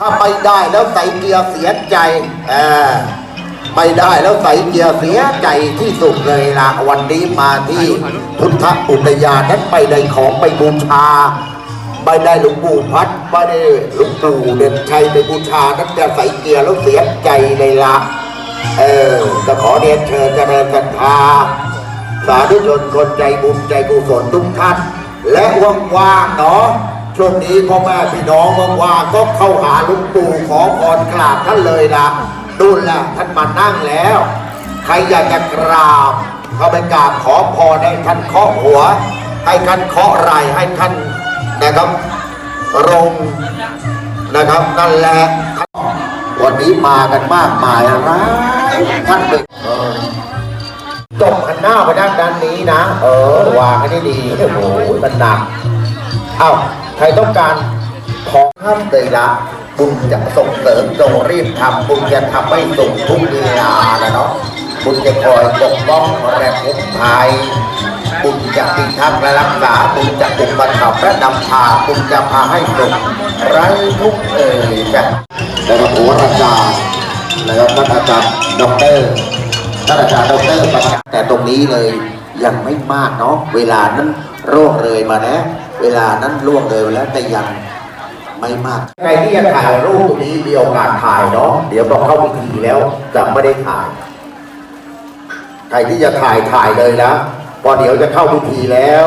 ถ้าไม่ได้แล้วใส่เกียร์เสียใจเออไม่ได้แล้วใส่เกียร์เสียใจที่สุดเลยละวันนี้มาที่พุทธอุทยานนั้นไปได้ของไปบูชาไม่ได้หลวงปู่พัดไม่ได้หลวงปู่เด่นชัยไปบูชานั้นจะใส่เกียร์แล้วเสียใจเลยละเออจะขอเรียนเชิญเจริญกันทาสาธุชนคนใจบุญใจกุศลทุกท่านและว่างๆเนาะ ช่วงนี้พ่อแม่พี่น้องว่างๆก็เข้าหาลุงปู่ขอพรกราบท่านเลยนะดูแลท่านมานั่งแล้ว ใครอยากจะกราบเข้าไปกราบขอพรให้ท่านเคาะหัว ให้ท่านเคาะไหล่ให้ท่านนะครับรงนะครับนั่นแหละวันนี้มากันมากมายอะท่านเป็นเออจบหันหน้าไปด้านด้านนี้นะ เออวางให้ดีโอ้โหมันหนักเอ้า ใครต้องการของห้ามเลยละบุญจะส่งเสริมจงรีบทำบุญจะทำให้สุขทุกเวลานะเนาะบุญจะคอยปกป้องและคุ้มภัยบุญจะพิดทักและรักษาบุญจะอุปถัมภ์และนำพาบุญจะพาให้สุขไร้ทุกเอ่ยจ้ะแล้วก็โหราจารย์นะครับท่านอาจารย์ด็อกเตอร์ท่านอาจารย์ดอกเตอรประกาศแต่ตรงนี้เลยยังไม่มากเนาะเวลานั้นโร่วงเลยมาแล้ว เวลานั้นล่วงเลยมาแล้วแต่ยังไม่มาก ใครที่จะถ่ายรูปตรงนี้มีโอกาสถ่ายเนาะเดี๋ยวพอเข้าพิธีแล้วจะไม่ได้ถ่าย ใครที่จะถ่ายถ่ายเลยนะพอเดี๋ยวจะเข้าพิธีแล้ว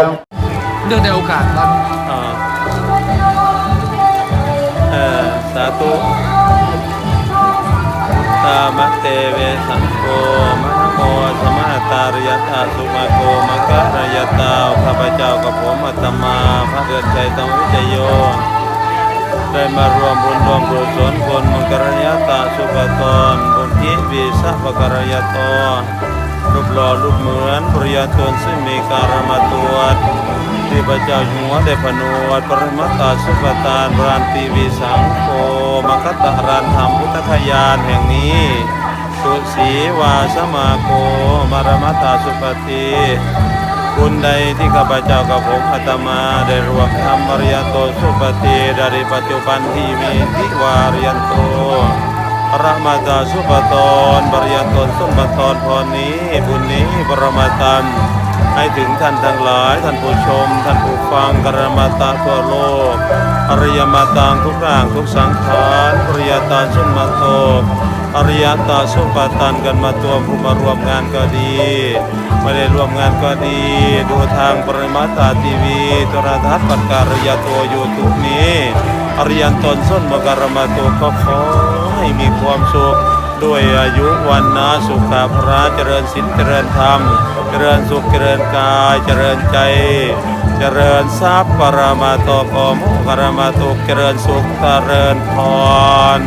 เนื่องในโอกาสวันอ่าเอ่อสาธุตามะเตเวสังโฆมะนะโมสมะตารยตาสุมาโกมะกะรยตาข้าพเจ้า กับผมอัตมาพระเดือนชัยตมวิจโย ได้มารวมบุญรวมกุศลคนมังกรยตาสุปตนบุญทิวิสัพกรยตนรูปหล่อรูปเหมือนปริยตนซึ่งมีการมาตรวจที่พระเจ้าอยู่หัวได้พนวดปรมัตตาสุปทานรานตีวิสังโฆมคตารานธรรมพุทธคยานแห่งนี้สุสีวาสมาโกมารมัตตาสุปฏิ คุณใดที่ข้าพเจ้ากับผมอาตมาได้รวมทำปริยนโตสุปฏิดาริปัจจุบันที่มีทิวาริยันโตระมาตาสุปตนปริยนตนสุปตนพรนี้ บุญนี้ปรมาตันให้ถึงท่านทั้งหลาย ท่านผู้ชม ท่านผู้ฟังกรมาตาทั่วโลกอริยมาตังทุกร่างทุกสังขารปริยตาสุนมาโต ริยตาสุปตันกันมาตัวผู้มาร่วมงานก็ดีไม่ได้ร่วมงานก็ดี ดูทางปริมาตาทีวีโทรทัศน์ปัจการยโตยูทูบนี้อริยันตนส้นมกรมาโตก็ขอให้มีความสุขด้วยอายุวันนาสุขภาระเจริญศีลเจริญธรรม เจริญสุขเจริญกายเจริญใจ เจริญทรัพย์ปรามาโตโกมุกรมาตุเจริญสุขเจริญพร